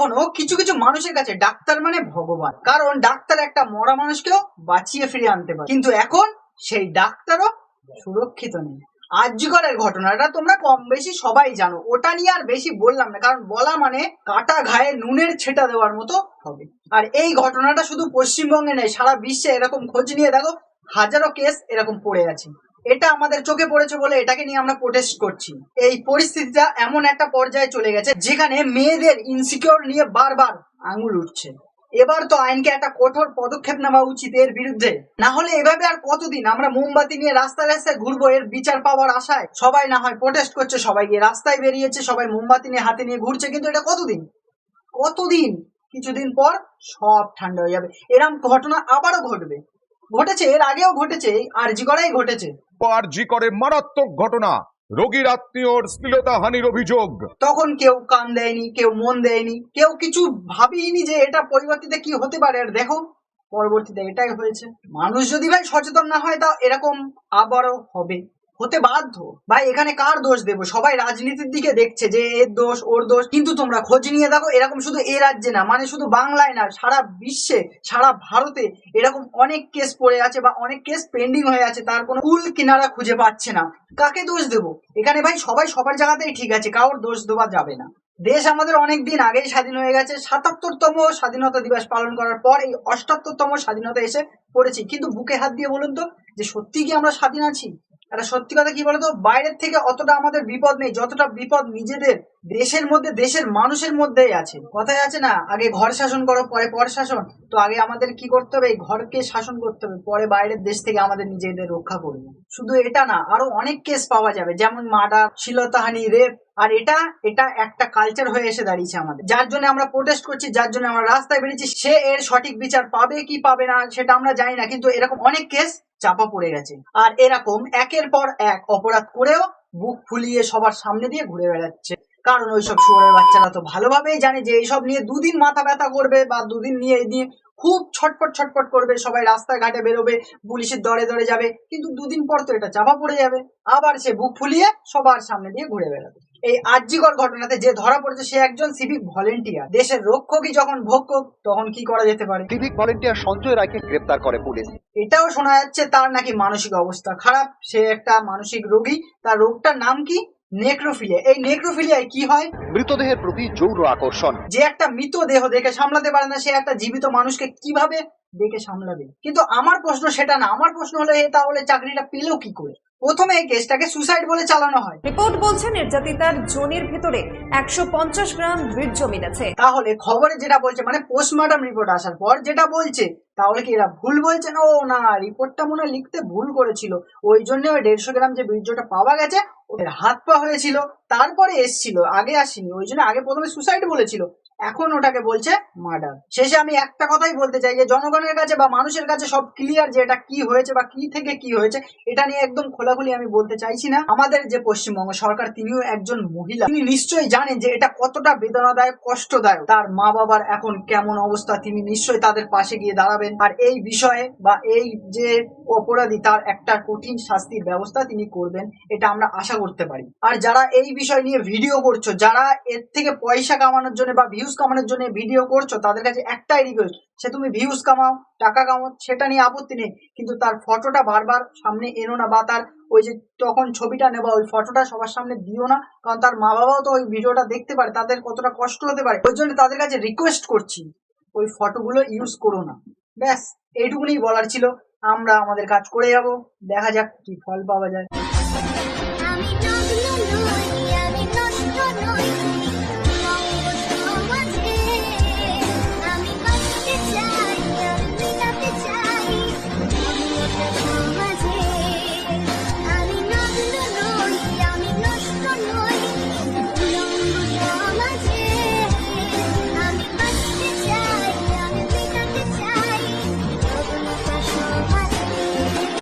এখনও কিছু কিছু মানুষের কাছে ডাক্তার মানে ভগবান। কারণ ডাক্তার একটা মরা মানুষকেও বাঁচিয়ে ফিরিয়ে আনতে পারে। কিন্তু এখন সেই ডাক্তারও সুরক্ষিত নেই। আর্যিকরের ঘটনাটা তোমরা কম বেশি সবাই জানো। ওটা নিয়ে আর বেশি বললাম না, কারণ বলা মানে কাটা ঘায়ে নুনের ছেটা দেওয়ার মতো হবে। আর এই ঘটনাটা শুধু পশ্চিমবঙ্গে নেই, সারা বিশ্বে এরকম খোঁজ নিয়ে দেখো, হাজারো কেস এরকম পড়ে আছে। এটা আমাদের চোখে পড়েছে বলে এটাকে নিয়ে আমরা প্রোটেস্ট করছি। এই পরিস্থিতিটা এমন একটা পর্যায়ে চলে গেছে, যেখানে মেয়েদের ইনসিকিউর নিয়ে বারবার আঙুল উঠছে। এবার তো আইনকে একটা কঠোর পদক্ষেপ নেওয়া উচিত এর বিরুদ্ধে। না হলে এভাবে আর কতদিন? আমরা মোমবাতি নিয়ে রাস্তায় রাস্তায় ঘুরবো, এর বিচার পাওয়ার আশায়। সবাই না হয় প্রোটেস্ট করছে, সবাই গিয়ে রাস্তায় বেরিয়েছে, সবাই মোমবাতি নিয়ে হাতে নিয়ে ঘুরছে, কিন্তু এটা কতদিন? কতদিন? কিছুদিন পর সব ঠান্ডা হয়ে যাবে। এরম ঘটনা আবারও ঘটবে। ঘটেছে, এর আগেও ঘটেছে আর জি করাই ঘটেছে। আর জি করে মারাত্মক ঘটনা। রোগীর আত্মীয়র শ্লীলতা হানির অভিযোগ। তখন কেউ কান দেয়নি, কেউ মন দেয়নি, কেউ কিছু ভাবিনি যে এটা পরিবর্তিতে কি হতে পারে। আর দেখো, পরবর্তীতে এটাই হয়েছে। মানুষ যদি ভাই সচেতন না হয় তা এরকম আবারও হবে। হতে বাধ্য? ভাই, এখানে কার দোষ দেবো? সবাই রাজনীতির দিকে দেখছে যে এর দোষ, ওর দোষ। কিন্তু তোমরা খোঁজ নিয়ে দেখো, এরকম শুধু এ রাজ্যে না মানে শুধু বাংলায় না, সারা বিশ্বে, সারা ভারতে এরকম অনেক কেস পড়ে আছে বা অনেক কেস পেন্ডিং হয়ে আছে, তার কোনো কুল কিনারা খুঁজে পাচ্ছে না। কাকে দোষ দেবো? এখানে ভাই, সবাই সবার জায়গাতেই ঠিক আছে, কারোর দোষ দেওয়া যাবে না। দেশ আমাদের অনেক দিন আগেই স্বাধীন হয়ে গেছে, সাতাত্তরতম স্বাধীনতা দিবস পালন করার পর এই অষ্টাত্তরতম স্বাধীনতা এসে পড়েছি। কিন্তু বুকে হাত দিয়ে বলুন তো, যে সত্যি কি আমরা স্বাধীন আছি? একটা সত্যি কথা কি বলতো? বাইরের থেকে অতটা আমাদের বিপদ নেই। যতটা বিপদ নিজেদের দেশের মধ্যে, দেশের মানুষের মধ্যেই আছে। কথায় আছে না, আগে ঘর শাসন করো, পরে পর শাসন। তো আগে আমাদের কি করতে হবে? এই ঘরকে শাসন করতে হবে। পরে বাইরের দেশ থেকে আমাদের নিজেদের রক্ষা করবে। শুধু এটা না, আরও অনেক কেস পাওয়া যাবে। যেমন মার্ডার, শিলতাহানি রেপ আর এটা এটা একটা কালচার হয়ে এসে দাঁড়িয়েছে আমাদের। যার জন্য আমরা প্রোটেস্ট করছি, যার জন্য আমরা রাস্তায় বেরিয়েছি, সে এর সঠিক বিচার পাবে কি পাবে না, সেটা আমরা জানি না। কিন্তু এরকম অনেক কেস চাপা পড়ে গেছে। আর এরকম একের পর এক অপরাধ করেও বুক ফুলিয়ে সবার সামনে দিয়ে ঘুরে বেড়াচ্ছে। কারণ ওইসব শুয়োরের বাচ্চারা তো ভালোভাবেই জানে যে এইসব নিয়ে দুদিন মাথা ব্যথা করবে বা দুদিন নিয়ে এই নিয়ে খুব ছটপট ছটপট করবে সবাই রাস্তায় ঘাটে বেরোবে পুলিশের দরে দরে যাবে কিন্তু দুদিন পর তো এটা চাপা পড়ে যাবে। আবার সে বুক ফুলিয়ে সবার সামনে দিয়ে ঘুরে বেড়াবে। এই আর্যিকর ঘটনাতে যে ধরা পড়েছে সে একজন সিভিক ভলেন্টিয়ার দেশের রক্ষকই যখন ভক্ষক তখন কি করা যেতে পারে? সিভিক ভলেন্টিয়ার সঞ্জয় রায়কে গ্রেপ্তার করে পুলিশ। এটাও শোনা যাচ্ছে তার নাকি মানসিক অবস্থা খারাপ। সে একটা মানসিক রোগী। তার রোগটার নাম কি? নেক্রোফিলিয়া। এই নেক্রোফিলিয়ায় কি হয়? মৃতদেহের প্রতি যৌন আকর্ষণ। যে একটা মৃতদেহ দেখে সামলাতে পারে না সে একটা জীবিত মানুষকে কীভাবে দেখে সামলাবে। কিন্তু আমার প্রশ্ন সেটা না। আমার প্রশ্ন হলো এ তাহলে চাকরিটা পেলেও কি করে? প্রথমে এই কেসটাকে সুসাইড বলে চালানো হয়। রিপোর্ট বলছে নির্যাতিতার জনির ভেতরে একশো পঞ্চাশ গ্রাম বীর্য মিলেছে তাহলে খবরে যেটা বলছে মানে পোস্টমর্টম রিপোর্ট আসার পর যেটা বলছে তাহলে কি এরা ভুল বলছে? না ও না রিপোর্টটা মনে হয় লিখতে ভুল করেছিল। ওই জন্য ওই দেড়শো গ্রাম যে বীর্যটা পাওয়া গেছে ওদের হাত পা হয়েছিল। তারপরে এসছিল আগে আসেনি। ওই জন্য আগে প্রথমে সুসাইড বলেছিল। এখন ওটাকে বলছে মার্ডার শেষে আমি একটা কথাই বলতে চাই যে জনগণের কাছে বা মানুষের কাছে সব ক্লিয়ার যে এটা কি হয়েছে বা কি থেকে কি হয়েছে, এটা নিয়ে একদম খোলাখুলি আমি বলতে চাইছি না। আমাদের যে পশ্চিমবঙ্গ সরকার, তিনিও একজন মহিলা। তিনি নিশ্চয়ই জানেন যে এটা কতটা বেদনাদায়ক, কষ্টদায়ক। তার মা বাবার এখন কেমন অবস্থা, তিনি নিশ্চয়ই তাদের পাশে গিয়ে দাঁড়াবেন। আর এই বিষয়ে বা এই যে অপরাধী, তার একটা কঠিন শাস্তির ব্যবস্থা তিনি করবেন, এটা আমরা আশা করতে পারি। আর যারা এই বিষয় নিয়ে ভিডিও করছ, যারা এর থেকে পয়সা কামানোর জন্য বা ভিউজ কামানোর জন্য ভিডিও করছ, তাদের কাছে একটাই রিকোয়েস্ট সে তুমি ভিউজ কামাও, টাকা কামাও, সেটা নিয়ে আপত্তি নেই। কিন্তু তার ফটোটা বারবার সামনে এনো না, বা তার ওই যে তখন ছবিটা নেবা, ওই ফটোটা সবার সামনে দিও না, কারণ তার মা বাবাও তো ওই ভিডিওটা দেখতে পারে, তাদের কতটা কষ্ট হতে পারে। ওই জন্য তাদের কাছে রিকোয়েস্ট করছি, ওই ফটোগুলো ইউজ করো না। ব্যাস, এইটুকুনি বলার ছিল। আমরা আমাদের কাজ করে যাব, দেখা যাক কি ফল পাওয়া যায়।